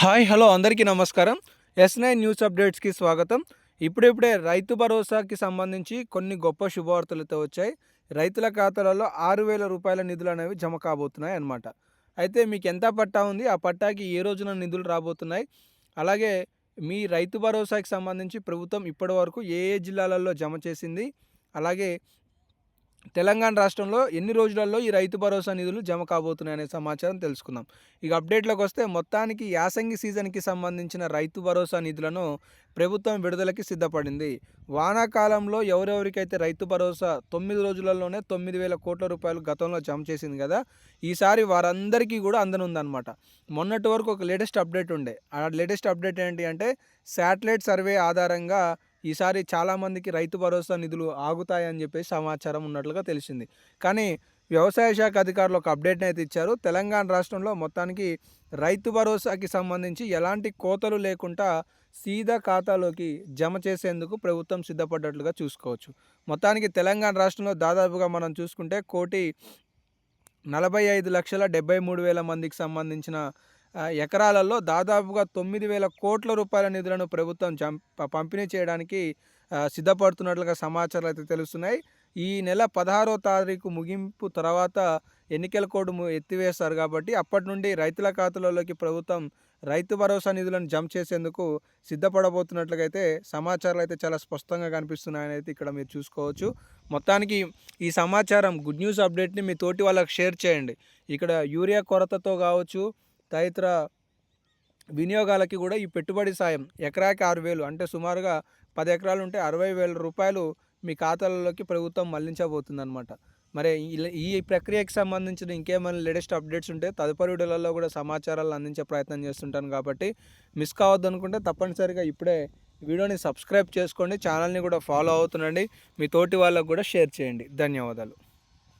Hi hello అందరికీ నమస్కారం. Yes nine news అప్డేట్స్కి స్వాగతం. ఇప్పుడిప్పుడే రైతు భరోసాకి సంబంధించి కొన్ని గొప్ప శుభవార్తలతో వచ్చాయి. రైతుల ఖాతాలలో ఆరు వేల రూపాయల నిధులు అనేవి జమ కాబోతున్నాయి అన్నమాట. అయితే మీకు ఎంత పట్టా ఉంది? ఆ పట్టాకి ఏ రోజున నిధులు రాబోతున్నాయి? అలాగే మీ రైతు భరోసాకి సంబంధించి ప్రభుత్వం ఇప్పటి వరకు ఏ ఏ జిల్లాలలో జమ చేసింది? అలాగే తెలంగాణ రాష్ట్రంలో ఎన్ని రోజులలో ఈ రైతు భరోసా నిధులు జమ కాబోతున్నాయనే సమాచారం తెలుసుకుందాం. ఇక అప్డేట్లోకి వస్తే మొత్తానికి యాసంగి సీజన్కి సంబంధించిన రైతు భరోసా నిధులను ప్రభుత్వం విడుదలకి సిద్ధపడింది. వానాకాలంలో ఎవరెవరికైతే రైతు భరోసా తొమ్మిది రోజులలోనే తొమ్మిది వేల కోట్ల రూపాయలు గతంలో జమ చేసింది కదా ఈసారి వారందరికీ కూడా అందనుందనమాట మొన్నటి వరకు ఒక లేటెస్ట్ అప్డేట్ ఉండే. ఆ లేటెస్ట్ అప్డేట్ ఏంటి అంటే శాటిలైట్ సర్వే ఆధారంగా ఈసారి చాలామందికి రైతు భరోసా నిధులు ఆగుతాయని చెప్పేసి సమాచారం ఉన్నట్లుగా తెలిసింది. కానీ వ్యవసాయ శాఖ అధికారులు ఒక అప్డేట్ని అయితే ఇచ్చారు. తెలంగాణ రాష్ట్రంలో మొత్తానికి రైతు భరోసాకి సంబంధించి ఎలాంటి కోతలు లేకుండా సీదా ఖాతాలోకి జమ చేసేందుకు ప్రభుత్వం సిద్ధపడ్డట్లుగా చూసుకోవచ్చు. మొత్తానికి తెలంగాణ రాష్ట్రంలో దాదాపుగా మనం చూసుకుంటే కోటి నలభై ఐదు లక్షల డెబ్బై మూడు వేల మందికి సంబంధించిన ఎకరాలలో దాదాపుగా తొమ్మిది వేల కోట్ల రూపాయల నిధులను ప్రభుత్వం పంపిణీ చేయడానికి సిద్ధపడుతున్నట్లుగా సమాచారాలు అయితే తెలుస్తున్నాయి. ఈ నెల పదహారో తారీఖు ముగింపు తర్వాత ఎన్నికల కోడ్ ఎత్తివేస్తారు కాబట్టి అప్పటి నుండి రైతుల ఖాతాలలోకి ప్రభుత్వం రైతు భరోసా నిధులను జమ చేసేందుకు సిద్ధపడబోతున్నట్లుగా అయితే సమాచారాలు అయితే చాలా స్పష్టంగా కనిపిస్తున్నాయని అయితే ఇక్కడ మీరు చూసుకోవచ్చు. మొత్తానికి ఈ సమాచారం గుడ్ న్యూస్ అప్డేట్ని మీ తోటి వాళ్ళకి షేర్ చేయండి. ఇక్కడ యూరియా కొరతతో కావచ్చు తదితర వినియోగాలకి కూడా ఈ పెట్టుబడి సాయం ఎకరాకి ఆరు వేలు. అంటే సుమారుగా పది ఎకరాలు ఉంటే అరవై వేల రూపాయలు మీ ఖాతాలలోకి ప్రభుత్వం మళ్ళించబోతుంది అనమాట మరి ఈ ప్రక్రియకి సంబంధించిన ఇంకేమైనా లేటెస్ట్ అప్డేట్స్ ఉంటే తదుపరి వీడియోలలో కూడా సమాచారాలు అందించే ప్రయత్నం చేస్తుంటాను కాబట్టి మిస్ కావద్దు అనుకుంటే తప్పనిసరిగా ఇప్పుడే వీడియోని సబ్స్క్రైబ్ చేసుకోండి ఛానల్ని కూడా ఫాలో అవుతుండండి. మీ తోటి వాళ్ళకు కూడా షేర్ చేయండి. ధన్యవాదాలు.